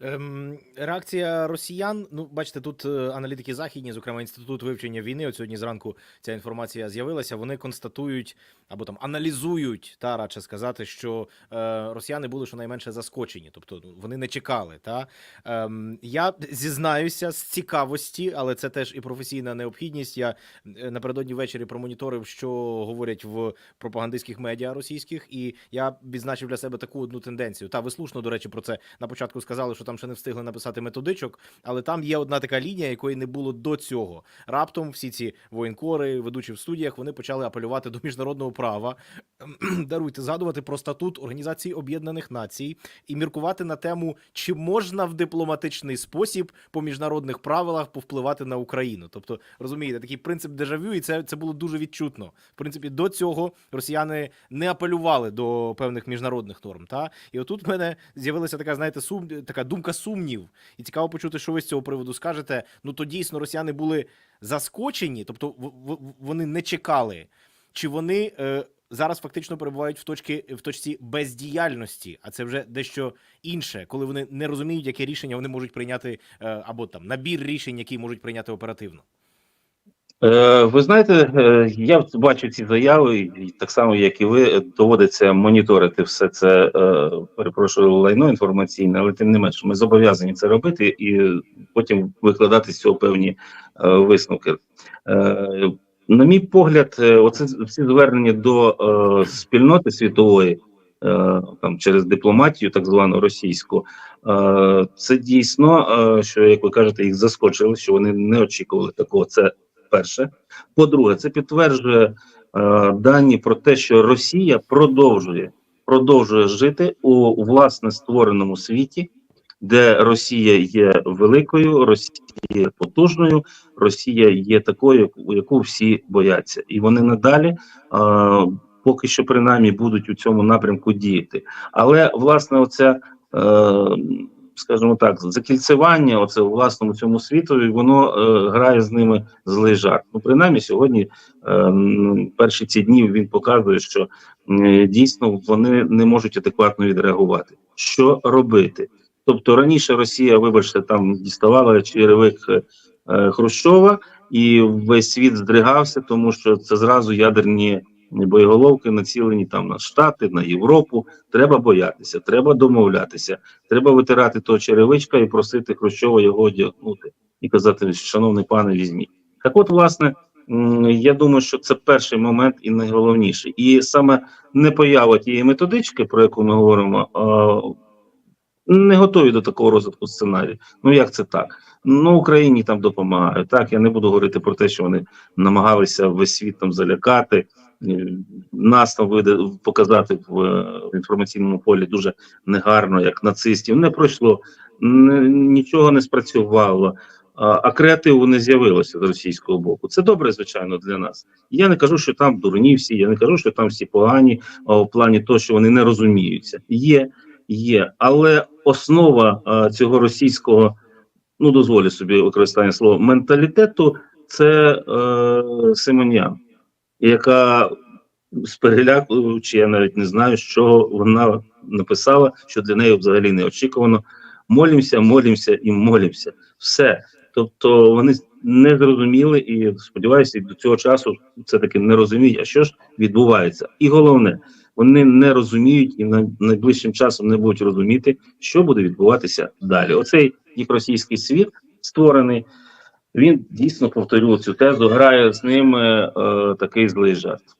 Ем, реакція росіян. Ну, бачите, тут е, аналітики західні, зокрема інститут вивчення війни. От сьогодні зранку ця інформація з'явилася. Вони констатують або там аналізують, та радше сказати, що е, росіяни були щонайменше заскочені, тобто ну, вони не чекали. Та ем, я зізнаюся з цікавості, але це теж і професійна необхідність. Я е, напередодні ввечері промоніторив, що говорять в пропагандистських медіа російських, і я відзначив для себе таку одну тенденцію. Та ви слушно, до речі, про це на початку сказали, що там ще не встигли написати методичок, але там є одна така лінія, якої не було до цього. Раптом всі ці воєнкори, ведучі в студіях, вони почали апелювати до міжнародного права, даруйте згадувати про статут Організації Об'єднаних Націй і міркувати на тему, чи можна в дипломатичний спосіб по міжнародних правилах повпливати на Україну. Тобто, розумієте, такий принцип дежавю, і це, це було дуже відчутно. В принципі, до цього росіяни не апелювали до певних міжнародних норм. Та і отут в мене з'явилася така, знаєте, сум, така думка сумнів. І цікаво почути, що ви з цього приводу скажете. Ну то дійсно росіяни були заскочені, тобто в- вони не чекали, чи вони. Е, Зараз фактично перебувають в точці в точці бездіяльності, а це вже дещо інше, коли вони не розуміють, яке рішення вони можуть прийняти, е, або там набір рішень, які можуть прийняти оперативно. Е, ви знаєте, е, я бачу ці заяви, і так само, як і ви, доводиться моніторити все це, е, перепрошую, лайно інформаційне, але тим не менше, ми зобов'язані це робити і потім викладати з цього певні висновки. На мій погляд, оце всі звернення до спільноти світової, там через дипломатію, так звану російську, це дійсно, що як ви кажете, їх заскочили, що вони не очікували такого. Це перше. По-друге, це підтверджує е, дані про те, що Росія продовжує продовжує жити у власне створеному світі, де Росія є великою, Росія є потужною, Росія є такою, яку- всі бояться, і вони надалі. Е, Поки що принаймні будуть у цьому напрямку діяти, але власне, оця е, скажімо так, закільцевання, оце у власному цьому світові, воно е, грає з ними злий жарт. Ну, принаймні, сьогодні, е, перші ці дні він показує, що е, дійсно вони не можуть адекватно відреагувати. Що робити? Тобто раніше Росія, вибачте, там діставала черевик е, Хрущова, і весь світ здригався, тому що це зразу ядерні боєголовки націлені там на Штати, на Європу. Треба боятися, треба домовлятися, треба витирати того черевичка і просити Хрущова його одягнути і казати, шановний пане, візьміть. Так, от, власне, я думаю, що це перший момент і найголовніший. І саме не поява тієї методички, про яку ми говоримо, не готові до такого розвитку сценарію. Ну як це так? Ну Україні там допомагають. Так, я не буду говорити про те, що вони намагалися весь світ там залякати. Нас показати в, е, в інформаційному полі дуже негарно, як нацистів. Не пройшло, нічого не спрацювало. А, креативу не з'явилося з російського боку. Це добре, звичайно, для нас. Я не кажу, що там дурні всі, я не кажу, що там всі погані у плані того, що вони не розуміються. Є, є, але основа цього російського, ну дозволю собі використання слова менталітету, це е, Симонян, яка з переляку, чи я навіть не знаю, що вона написала, що для неї взагалі неочікувано. Молімося, молімося і молімося. Все. Тобто вони не зрозуміли і сподіваюся, до цього часу все таки не розуміють, а що ж відбувається. І головне, вони не розуміють і на найближчим часом не будуть розуміти, що буде відбуватися далі. Оцей їх російський світ створений. Він дійсно повторював цю тезу, грає з ними е, такий злий жарт.